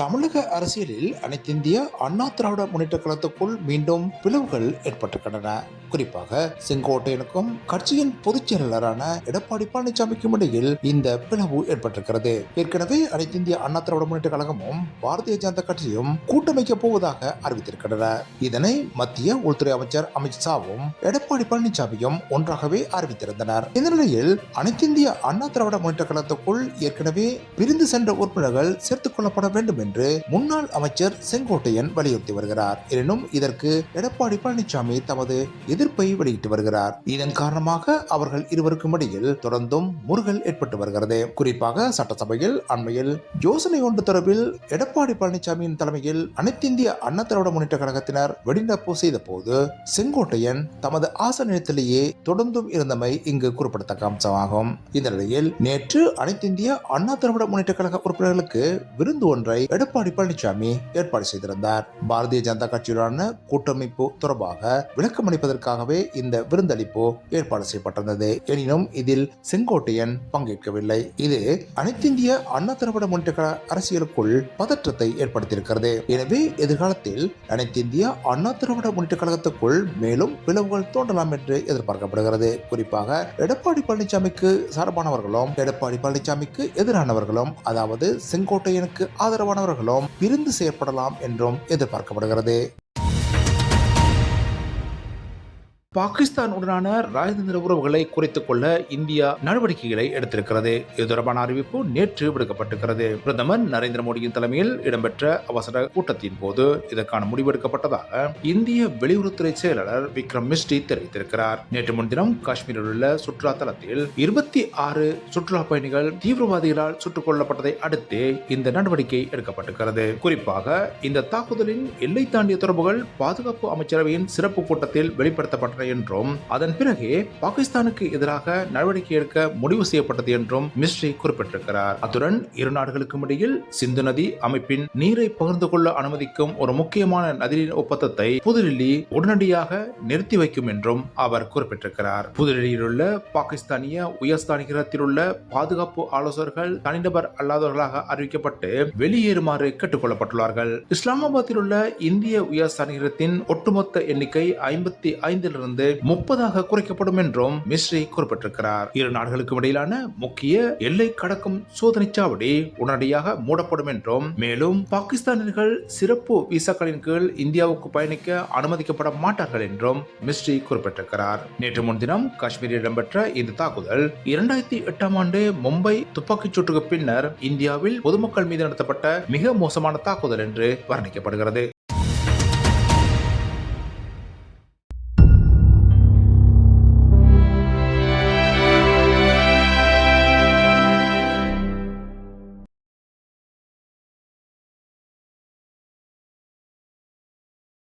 தமிழக அரசியலில் அனைத்திந்திய அண்ணா திராவிட முன்னேற்ற கழகத்துக்குள் மீண்டும் பிளவுகள் ஏற்பட்டிருக்கின்றன. குறிப்பாக செங்கோட்டையனுக்கும் கட்சியின் பொதுச் செயலாளரான எடப்பாடி பழனிசாமிக்கும் இடையில் இந்த பிளவு ஏற்பட்டிருக்கிறது. ஏற்கனவே அனைத்திந்திய அண்ணா திராவிட முன்னேற்ற கழகமும் பாரதிய ஜனதா கட்சியும் கூட்டமைக்கப் போவதாக அறிவித்திருக்கின்றன. இதனை மத்திய உள்துறை அமைச்சர் அமித்ஷாவும் எடப்பாடி பழனிசாமியும் ஒன்றாகவே அறிவித்திருந்தனர். இந்த நிலையில் அனைத்திந்திய அண்ணா திராவிட முன்னேற்ற கழகத்துக்குள் ஏற்கனவே பிரிந்து சென்ற உறுப்பினர்கள் சேர்த்துக் கொள்ளப்பட வேண்டும் என்று முன்னாள் அமைச்சர் செங்கோட்டையன் வலியுறுத்தி வருகிறார். எனினும் இதற்கு எடப்பாடி பழனிசாமி தமது எதிர்ப்பை வெளியிட்டு வருகிறார். இதன் காரணமாக அவர்கள் இருவருக்கும் இடையில் தொடர்ந்தும் முருகல் ஏற்பட்டு வருகிறது. குறிப்பாக சட்டசபையில் அண்மையில் யோசனை ஒன்று தொடர்பில் எடப்பாடி பழனிசாமியின் தலைமையில் அனைத்திந்திய அண்ணா திராவிட முன்னேற்ற கழகத்தினர் வெடிநடப்பு செய்த போது செங்கோட்டையன் தமது ஆசனத்திலேயே தொடர்ந்தும் இருந்தமை இங்கு குறிப்பிடத்தக்க அம்சமாகும். இந்த நிலையில் நேற்று அனைத்திந்திய அண்ணா திராவிட முன்னேற்ற கழக உறுப்பினர்களுக்கு விருந்து ஒன்றை எடப்பாடி பழனிசாமி ஏற்பாடு செய்திருந்தார். பாரதிய ஜனதா கட்சியுடனான கூட்டமைப்பு தொடர்பாக விளக்கம் அளிப்பதற்காகவே இந்த விருந்தளிப்பு ஏற்பாடு செய்யப்பட்டிருந்தது. எனினும் இதில் செங்கோட்டையன் பங்கேற்கவில்லை. இது அனைத்திந்திய அண்ணா திராவிட முன்னேற்ற கழக அரசியலுக்குள் பதற்றத்தை ஏற்படுத்தியிருக்கிறது. எனவே எதிர்காலத்தில் அனைத்திந்திய அண்ணா திராவிட முன்னேற்ற கழகத்துக்குள் மேலும் பிளவுகள் தோன்றலாம் என்று எதிர்பார்க்கப்படுகிறது. குறிப்பாக எடப்பாடி பழனிசாமிக்கு சார்பானவர்களும் எடப்பாடி பழனிசாமிக்கு எதிரானவர்களும் அதாவது செங்கோட்டையனுக்கு ஆதரவானவர்களும் பிரிந்து செயற்படலாம் என்றும் எதிர்பார்க்கப்படுகிறது. பாகிஸ்தானுடனான ராஜதந்திர உறவுகளை குறைத்துக் கொள்ள இந்தியா நடவடிக்கைகளை எடுத்திருக்கிறது. இது தொடர்பான அறிவிப்பு நேற்று விடுக்கப்பட்டிருக்கிறது. பிரதமர் நரேந்திர மோடியின் தலைமையில் இடம்பெற்ற அவசர கூட்டத்தின் போது இதற்கான முடிவெடுக்கப்பட்டதாக இந்திய வெளியுறவுத்துறை செயலாளர் விக்ரம் மிஸ்ரி தெரிவித்திருக்கிறார். நேற்று முன்தினம் காஷ்மீரில் உள்ள சுற்றுலா தளத்தில் இருபத்தி ஆறு சுற்றுலா பயணிகள் தீவிரவாதிகளால் சுட்டுக் கொல்லப்பட்டதை அடுத்து இந்த நடவடிக்கை எடுக்கப்பட்டிருக்கிறது. குறிப்பாக இந்த தாக்குதலின் எல்லை தாண்டிய தொடர்புகள் பாதுகாப்பு அமைச்சரவையின் சிறப்பு கூட்டத்தில் வெளிப்படுத்தப்பட்ட என்றும் அதன் பிறகே பாகிஸ்தானுக்கு எதிராக நடவடிக்கை எடுக்க முடிவு செய்யப்பட்டது என்றும் மிஸ்ரி குறிப்பிட்டிருக்கிறார். அத்துடன் இரு நாடுகளுக்கும் இடையில் சிந்து நதி அமைப்பின் நீரை பகிர்ந்து கொள்ள அனுமதிக்கும் ஒரு முக்கியமான நதிநீர் ஒப்பந்தத்தை புதுடில்லி உடனடியாக நிறுத்தி வைக்கும் என்றும் அவர் குறிப்பிட்டிருக்கிறார். புதுடில்லியில் உள்ள பாகிஸ்தானிய உயர்ஸ்தானிகரத்தில் உள்ள பாதுகாப்பு ஆலோசகர்கள் தனிநபர் அல்லாதவர்களாக அறிவிக்கப்பட்டு வெளியேறுமாறு கேட்டுக்கொள்ளப்பட்டுள்ளார்கள். இஸ்லாமாபாத்தில் உள்ள இந்திய உயர்ஸ்தானிகரத்தின் ஒட்டுமொத்த எண்ணிக்கை ஐம்பத்தி ஐந்திலிருந்து முப்பதாக குறைக்கப்படும் என்றும் மிஸ்ரி குறிப்பிட்டிருக்கிறார். இரு நாடுகளுக்கும் இடையிலான முக்கிய எல்லை கடக்கும் சோதனை சாவடி உடனடியாக மூடப்படும் என்றும் மேலும் பாகிஸ்தானியர்கள் சிறப்பு விசாக்களின் கீழ் இந்தியாவுக்கு பயணிக்க அனுமதிக்கப்பட மாட்டார்கள் என்றும் மிஸ்ரி குறிப்பிட்டிருக்கிறார். நேற்று முன்தினம் காஷ்மீரில் இடம்பெற்ற இந்த தாக்குதல் இரண்டாயிரத்தி எட்டாம் ஆண்டு மும்பை துப்பாக்கிச் சூட்டுக்கு பின்னர் இந்தியாவில் பொதுமக்கள் மீது நடத்தப்பட்ட மிக மோசமான தாக்குதல் என்று வர்ணிக்கப்படுகிறது.